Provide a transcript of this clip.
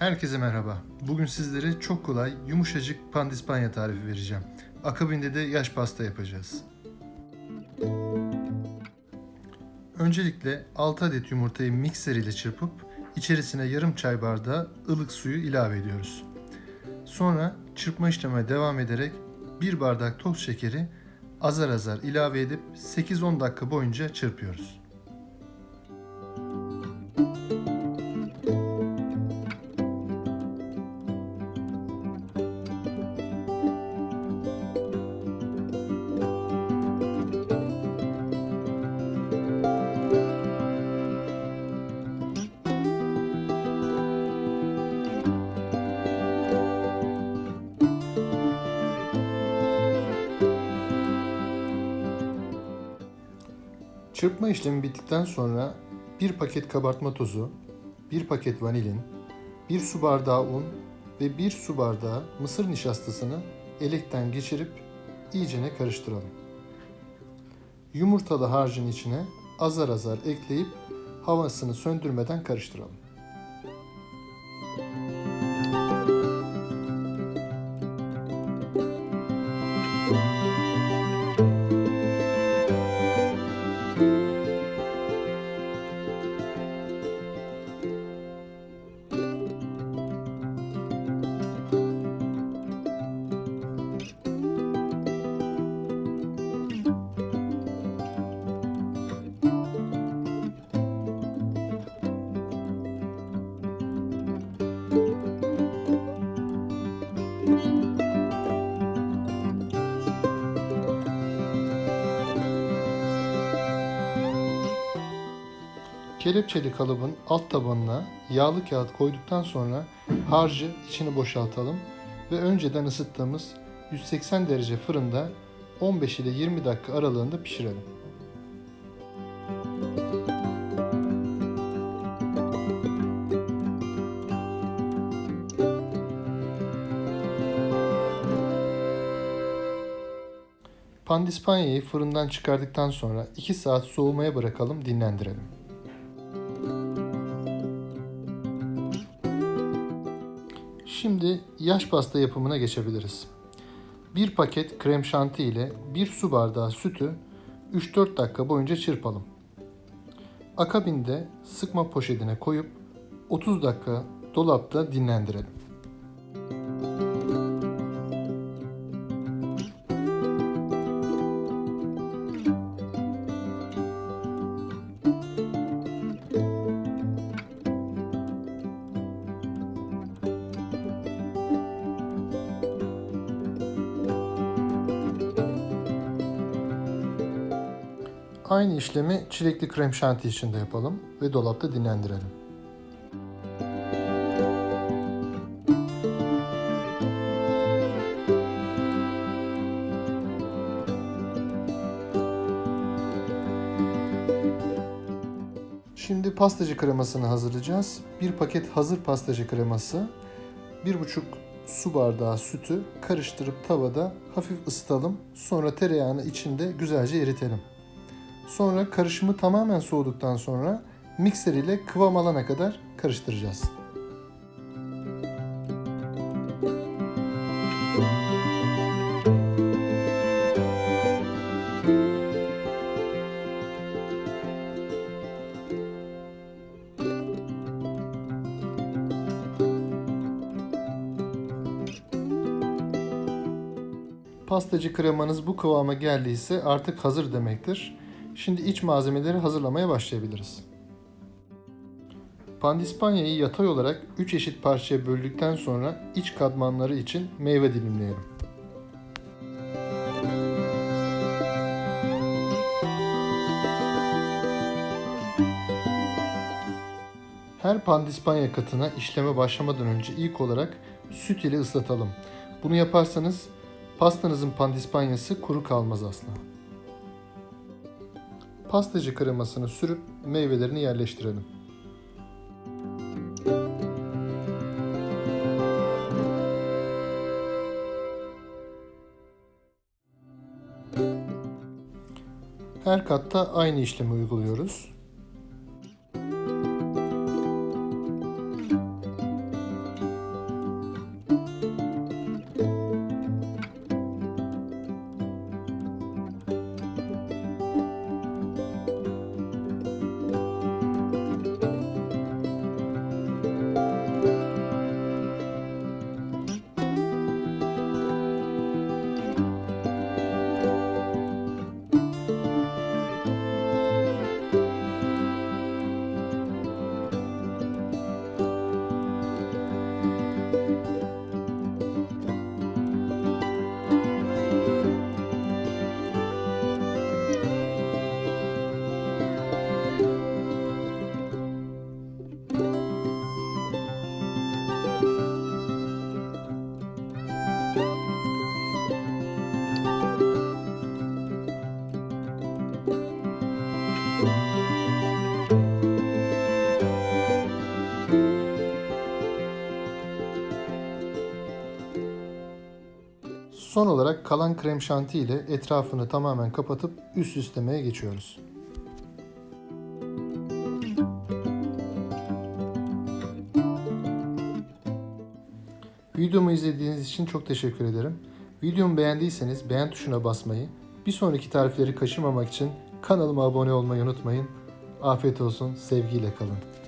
Herkese merhaba. Bugün sizlere çok kolay, yumuşacık pandispanya tarifi vereceğim. Akabinde de yaş pasta yapacağız. Öncelikle 6 adet yumurtayı mikser ile çırpıp içerisine yarım çay bardağı ılık suyu ilave ediyoruz. Sonra çırpma işlemine devam ederek 1 bardak toz şekeri azar azar ilave edip 8-10 dakika boyunca çırpıyoruz. Çırpma işlemi bittikten sonra bir paket kabartma tozu, bir paket vanilin, bir su bardağı un ve bir su bardağı mısır nişastasını elekten geçirip iyicene karıştıralım. Yumurtalı harcın içine azar azar ekleyip havasını söndürmeden karıştıralım. Kelepçeli kalıbın alt tabanına yağlı kağıt koyduktan sonra harcı içini boşaltalım ve önceden ısıttığımız 180 derece fırında 15 ile 20 dakika aralığında pişirelim. Pandispanyayı fırından çıkardıktan sonra 2 saat soğumaya bırakalım, dinlendirelim. Şimdi yaş pasta yapımına geçebiliriz. Bir paket krem şanti ile bir su bardağı sütü 3-4 dakika boyunca çırpalım. Akabinde sıkma poşetine koyup 30 dakika dolapta dinlendirelim. Aynı işlemi çilekli krem şanti için de yapalım ve dolapta dinlendirelim. Şimdi pastacı kremasını hazırlayacağız. Bir paket hazır pastacı kreması, bir buçuk su bardağı sütü karıştırıp tavada hafif ısıtalım. Sonra tereyağını içinde güzelce eritelim. Sonra karışımı tamamen soğuduktan sonra mikser ile kıvam alana kadar karıştıracağız. Pastacı kremanız bu kıvama geldiyse artık hazır demektir. Şimdi iç malzemeleri hazırlamaya başlayabiliriz. Pandispanyayı yatay olarak 3 eşit parçaya böldükten sonra iç katmanları için meyve dilimleyelim. Her pandispanya katına işleme başlamadan önce ilk olarak süt ile ıslatalım. Bunu yaparsanız pastanızın pandispanyası kuru kalmaz asla. Pastacı kremasını sürüp meyvelerini yerleştirelim. Her katta aynı işlemi uyguluyoruz. Son olarak kalan krem şanti ile etrafını tamamen kapatıp üst üstlemeye geçiyoruz. Videomu izlediğiniz için çok teşekkür ederim. Videomu beğendiyseniz beğen tuşuna basmayı, bir sonraki tarifleri kaçırmamak için kanalıma abone olmayı unutmayın. Afiyet olsun, sevgiyle kalın.